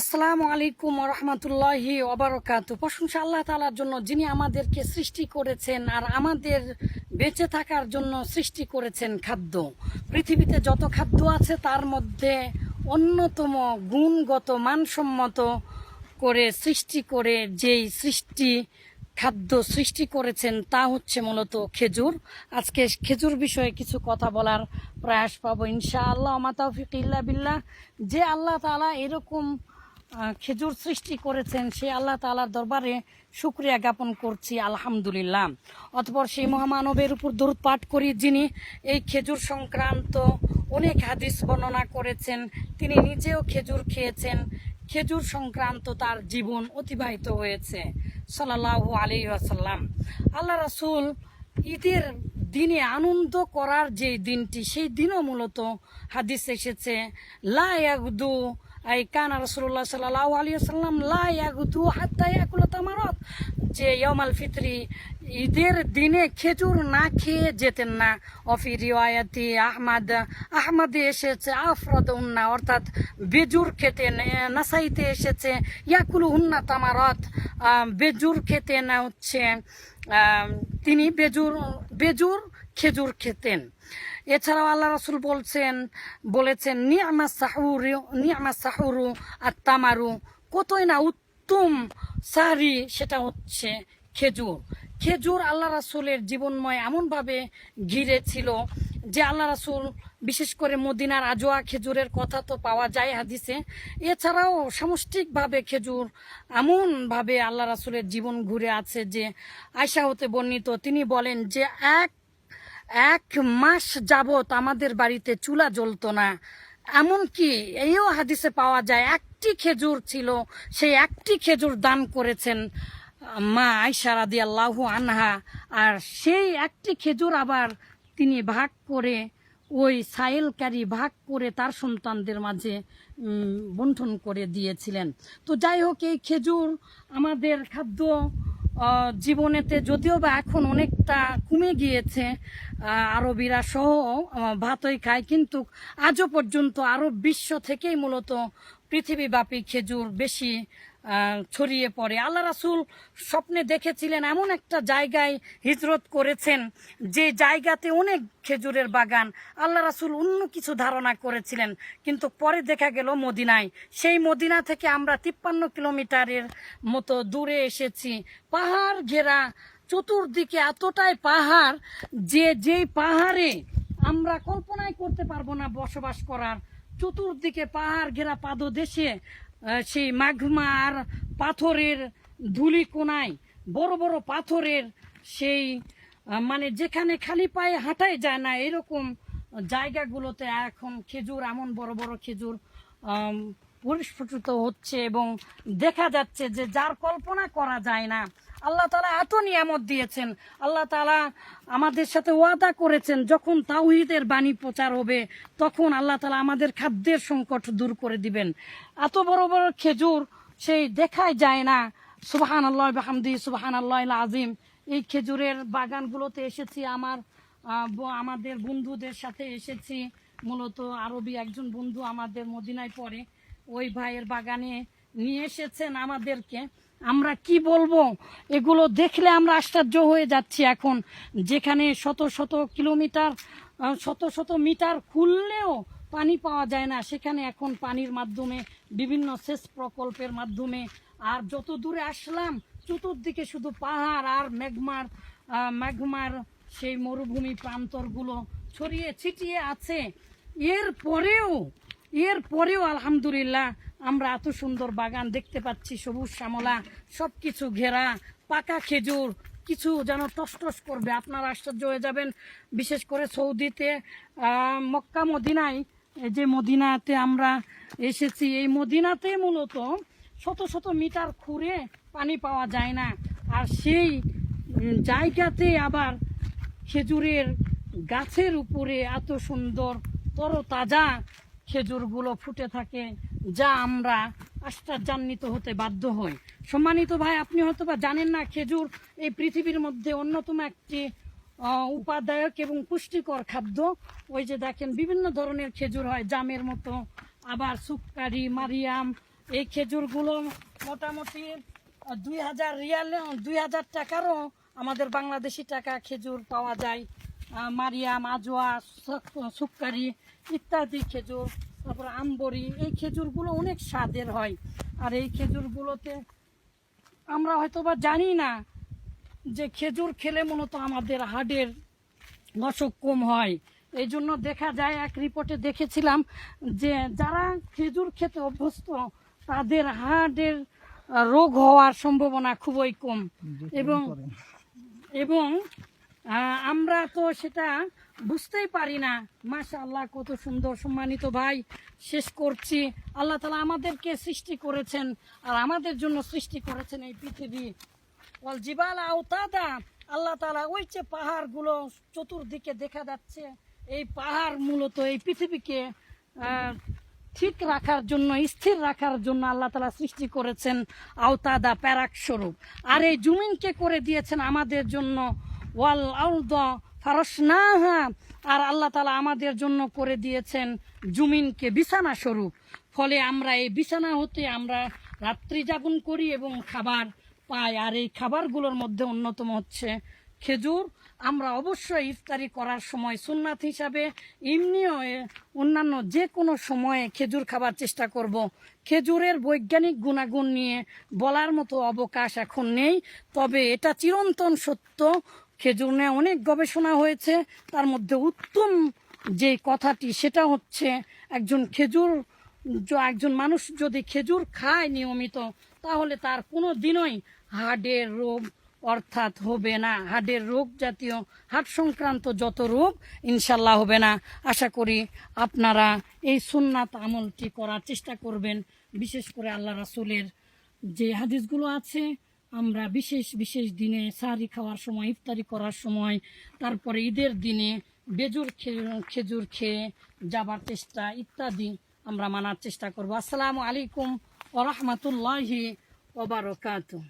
আসসালামু আলাইকুম রহমতুল্লাহি ওবরকাত। প্রশংসা আল্লাহ তালার জন্য যিনি আমাদেরকে সৃষ্টি করেছেন আর আমাদের বেঁচে থাকার জন্য সৃষ্টি করেছেন খাদ্য। পৃথিবীতে যত খাদ্য আছে তার মধ্যে অন্যতম গুণগত মানসম্মত করে সৃষ্টি করে যেই সৃষ্টি খাদ্য সৃষ্টি করেছেন তা হচ্ছে মূলত খেজুর। আজকে খেজুর বিষয়ে কিছু কথা বলার প্রয়াস পাবো ইনশা আল্লাহ মাতাফিক ইল্লা বিল্লাহ। যে আল্লাহ তালা এরকম খেজুর সৃষ্টি করেছেন, সেই আল্লাহ তালার দরবারে শুক্রিয়া জ্ঞাপন করছি, আলহামদুলিল্লাহ। অতপর সেই মহামানবের উপর দরুদ পাঠ করি, যিনি এই খেজুর সংক্রান্ত অনেক হাদিস বর্ণনা করেছেন, তিনি নিজেও খেজুর খেয়েছেন। খেজুর সংক্রান্ত তার জীবন অতিবাহিত হয়েছে সাল্লাহ আলী আসাল্লাম আল্লাহ রাসুল ঈদের দিনে আনন্দ করার যে দিনটি, সেই দিনও মূলত হাদিস এসেছে, লা ইয়াগদু এই কানা রসুল্লাহ সাল্লাহ আলী আসাল্লাম ইয়াগদু হাত্তা ইয়াকুলা তামারত। যে ইয়মাল ফিতরি ঈদের দিনে খেজুর না খেয়ে যেতেন না। অফি রিওয়ায়াতি আহমাদ আহমদে এসেছে আফরদ উন্না অর্থাৎ বেজুর খেতেন এ, নাসাইতে এসেছে ইয়াকুলু উন্না তামারত। বেজুর খেতেন হচ্ছে তিনি বেজুর বেজুর খেজুর খেতেন। এছাড়াও আল্লাহ রসুল বলছেন, বলেছেন, নিয়ামা সাহুরু নিয়ামা সাহুরু আর তামারু কতই না উত্তম সারি সেটা হচ্ছে খেজুর। খেজুর আল্লাহ রাসুলের জীবনময় এমনভাবে ঘিরে ছিল যে আল্লাহ রাসুল, বিশেষ করে মদিনার আজোয়া খেজুরের কথা তো পাওয়া যায় হাদিসে। এছাড়াও সামষ্টিকভাবে খেজুর এমনভাবে আল্লাহ রাসুলের জীবন ঘুরে আছে যে আয়সা হতে বর্ণিত, তিনি বলেন যে এক এক মাস যাবত আমাদের বাড়িতে চুলা জ্বলতো না। এমনকি এইও হাদিসে পাওয়া যায়, একটি খেজুর ছিল, সেই একটি খেজুর দান করেছেন মা আয়সা রাদি আল্লাহ আনহা, আর সেই একটি খেজুর আবার তিনি ভাগ করে ওই সাইলকারী ভাগ করে তার সন্তানদের মাঝে বন্টন করে দিয়েছিলেন। তো যাই হোক, এই খেজুর আমাদের খাদ্য জীবনেতে যদিও বা এখন অনেকটা কমে গিয়েছে আরবিরা সহ ভাতই খায়, কিন্তু আজও পর্যন্ত আরব বিশ্ব থেকেই মূলত পৃথিবীব্যাপী খেজুর বেশি ছড়িয়ে পড়ে। আল্লাহ রাসুল স্বপ্নে দেখেছিলেন এমন একটা জায়গায় হিজরত করেছেন, যে জায়গাতে অনেক খেজুরের বাগান। আল্লাহ রাসুল অন্য কিছু ধারণা করেছিলেন, কিন্তু পরে দেখা গেল মদিনায়। সেই মদিনা থেকে আমরা তিপ্পান্ন কিলোমিটারের মতো দূরে এসেছি। পাহাড় ঘেরা, চতুর্দিকে এতটাই পাহাড় যে যেই পাহাড়ে আমরা কল্পনাই করতে পারব না বসবাস করার। চতুর্দিকে পাহাড় ঘেরা পাদদেশে সেই মাঘমার পাথরের ধুলি কোনায় বড় বড় পাথরের সেই মানে যেখানে খালি পায়ে হাঁটাই যায় না, এরকম জায়গাগুলোতে এখন খেজুর, এমন বড় বড় খেজুর পরিস্ফুটিত হচ্ছে এবং দেখা যাচ্ছে যে যার কল্পনা করা যায় না আল্লাহ তালা এত নিয়ামত দিয়েছেন। আল্লাহ তালা আমাদের সাথে ওয়াদা করেছেন, যখন তাওহিদের বাণী প্রচার হবে, তখন আল্লাহ তালা আমাদের খাদ্যের সংকট দূর করে দিবেন। এত বড় বড় খেজুর সেই দেখাই যায় না। সুবাহান আল্লাহ হামদি সুবাহান আল্লাহ আজিম এই খেজুরের বাগানগুলোতে এসেছি আমার আমাদের বন্ধুদের সাথে এসেছি। মূলত আরবি একজন বন্ধু আমাদের মদিনায় পড়ে। ওই ভাইয়ের বাগানে নিয়ে এসেছেন আমাদেরকে। আমরা কি বলব? এগুলো দেখলে আমরা আশ্চর্য হয়ে যাচ্ছি এখন। যেখানে শত শত কিলোমিটার শত শত মিটার খুললেও পানি পাওয়া যায় না। সেখানে এখন পানির মাধ্যমে বিভিন্ন সেচ প্রকল্পের মাধ্যমে। আর যত দূরে আসলাম চতুর্দিকে শুধু পাহাড় আর আহ, মেঘমার সেই মরুভূমি প্রান্তরগুলো ছড়িয়ে ছিটিয়ে আছে। এর পরেও এর পরেও আলহামদুলিল্লাহ আমরা এত সুন্দর বাগান দেখতে পাচ্ছি, সবুজ শ্যামলা সব কিছু ঘেরা, পাকা খেজুর, কিছু যেন টসটস করবে। আপনারা আশ্চর্য হয়ে যাবেন, বিশেষ করে সৌদিতে মক্কা মদিনায়, এই যে মদিনাতে আমরা এসেছি, এই মদিনাতে মূলত শত শত মিটার খুঁড়ে পানি পাওয়া যায় না। আর সেই জায়গাতে আবার খেজুরের গাছের উপরে এত সুন্দর তরতাজা খেজুরগুলো ফুটে থাকে। যা আমরা আশ্চর্যান্বিত হতে বাধ্য হই। সম্মানিত ভাই, আপনি হয়তো বা জানেন না, খেজুর এই পৃথিবীর মধ্যে অন্যতম একটি উপাদায়ক এবং পুষ্টিকর খাদ্য। ওই যে দেখেন, বিভিন্ন ধরনের খেজুর হয়, জামের মতো, আবার সুক্কারি মারিয়াম। এই খেজুরগুলো মোটামুটি দুই হাজার রিয়াল, দুই হাজার টাকারও আমাদের বাংলাদেশি টাকা খেজুর পাওয়া যায়। মারিয়াম, আজোয়া সুক্কারি ইত্যাদি খেজুর। তারপর আমবরি এই খেজুরগুলো অনেক স্বাদের হয়। আর এই খেজুরগুলোতে আমরা হয়তো বা জানি না যে খেজুর খেলে মূলত আমাদের হার্টের অসুখ কম হয়। এই জন্য দেখা যায় এক রিপোর্টে দেখেছিলাম যে যারা খেজুর খেতে অভ্যস্ত তাদের আহ, রোগ হওয়ার সম্ভাবনা খুবই কম। এবং এবং আমরা তো সেটা বুঝতেই পারি না। মাশা আল্লাহ কত সুন্দর সম্মানিত ভাই। শেষ করছি। আল্লাহ তালা আমাদেরকে সৃষ্টি করেছেন আর আমাদের জন্য সৃষ্টি করেছেন এই পৃথিবী। ওয়াল জিবাল আওতাদা। আল্লাহ তালা ওই যে পাহাড়গুলো চতুর্দিকে দেখা যাচ্ছে, এই পাহাড় মূলত এই পৃথিবীকে ঠিক রাখার জন্য, স্থির রাখার জন্য আল্লাহ তালা সৃষ্টি করেছেন আওতাদা প্যারাক স্বরূপ। আর এই জমিনকে করে দিয়েছেন আমাদের জন্য। ওয়াল আউদ আর আল্লাহ তালা আমাদের জন্য করে দিয়েছেন জুমিনকে বিছানা স্বরূপ। ফলে আমরা এই বিছানা হতে আমরা রাত্রি যাপন করি এবং খাবার পাই। আর এই খাবারগুলোর মধ্যে অন্যতম হচ্ছে খেজুর। আমরা অবশ্যই ইফতারি করার সময় সুন্নাত হিসাবে এমনিও অন্যান্য যে কোনো সময়ে খেজুর খাবার চেষ্টা করব। খেজুরের বৈজ্ঞানিক গুণাগুণ নিয়ে বলার মতো অবকাশ এখন নেই। তবে এটা চিরন্তন সত্য খেজুর নিয়ে অনেক গবেষণা হয়েছে। তার মধ্যে উত্তম যে কথাটি, সেটা হচ্ছে একজন খেজুর একজন মানুষ যদি খেজুর খায় নিয়মিত, তাহলে তার কোনো দিনই হার্টের রোগ অর্থাৎ হবে না। হার্টের রোগ জাতীয় হার্ট সংক্রান্ত যত রোগ ইনশাল্লাহ হবে না। আশা করি আপনারা এই সুন্নাত আমলটি করার চেষ্টা করবেন। বিশেষ করে আল্লাহ রাসুলের যে হাদিসগুলো আছে আমরা বিশেষ বিশেষ দিনে সারি খাওয়ার সময়, ইফতারি করার সময়, তারপরে ঈদের দিনে বেজুর খেজুর খেয়ে যাবার চেষ্টা ইত্যাদি আমরা মানার চেষ্টা করব। আসসালামু আলাইকুম ওরহমতুল্লাহি ওবারকাতুহ